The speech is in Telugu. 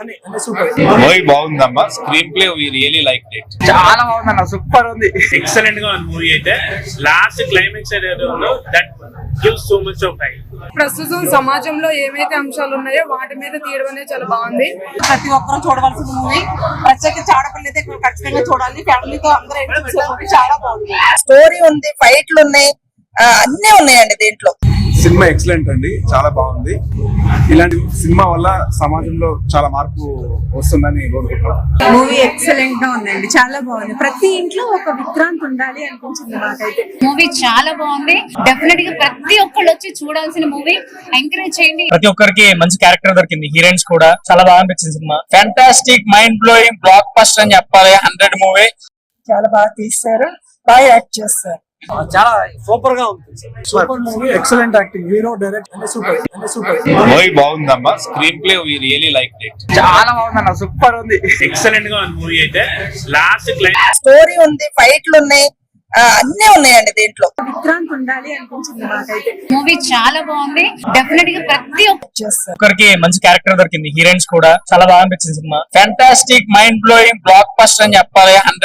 మూవీ బాగుందమ్మా. Screenplay we really like it చాలా బాగుందన్న సూపర్ ఉంది. ఎక్సలెంట్గా ఉంది మూవీ అయితే. Last climax that so much of ప్రస్తుతం సమాజంలో ఏమైతే అంశాలు ఉన్నాయో వాటి మీద తీయడం అనేది చాలా బాగుంది. ప్రతి ఒక్కరూ చూడవలసిన మూవీ ప్రత్యేకించి ఆడపిల్ల అయితే ఖచ్చితంగా చూడాలి. ఫ్యామిలీతో అందరూ చాలా బాగుంది. స్టోరీ ఉంది ఫైట్లు ఉన్నాయి. అన్నీ ఉన్నాయండి దీంట్లో. సినిమా ఎక్సలెంట్ అండి. చాలా బాగుంది. ఇలాంటి సినిమా వల్ల సమాజంలో చాలా మార్పు వస్తుందని కోరుకుంటున్నాం. మూవీ ఎక్సలెంట్గా ఉందండి చాలా బాగుంది. ప్రతి ఇంట్లో ఒక విక్రాంత్ ఉండాలి అనిపించింది నాకైతే మూవీ చాలా బాగుంది. డెఫినెట్గా ప్రతి ఒక్కళ్ళు వచ్చి చూడాల్సిన మూవీ ఎంకరేజ్ చేయండి. ప్రతి ఒక్కరికి మంచి క్యారెక్టర్ దొరికింది హీరోయిన్స్ కూడా. చాలా బాగా అనిపించింది cinema. Fantastic mind blowing blockbuster అని చెప్పాలి హండ్రెడ్ మూవీ చాలా బాగా తీస్తారు బాగా యాక్ట్ చేస్తారు చాలా సూపర్గా ఉంది. Super movie excellent acting. Hero direct అని సూపర్ అని సూపర్. మూవీ బాగుందమ్మా. Screenplay we really like it చాలా బాగుందన్న సూపర్ ఉంది. ఎక్సలెంట్గా ఉంది మూవీ అయితే. లాస్ట్ క్లైమాక్స్ స్టోరీ ఉంది ఫైట్లు ఉన్నాయి ఆ, అన్నీ ఉన్నాయండి దీంట్లో. విక్రాంత్ ఉండాలి అనిపించింది నాకైతే మూవీ చాలా బాగుంది. డెఫినెట్గా ప్రతి ఒక్కరికి మంచి క్యారెక్టర్ దొరికింది హీరోయిన్స్ కూడా. చాలా బాగా అనిపించింది cinema. Fantastic mind blowing blockbuster అని చెప్పాలి హండ్రెడ్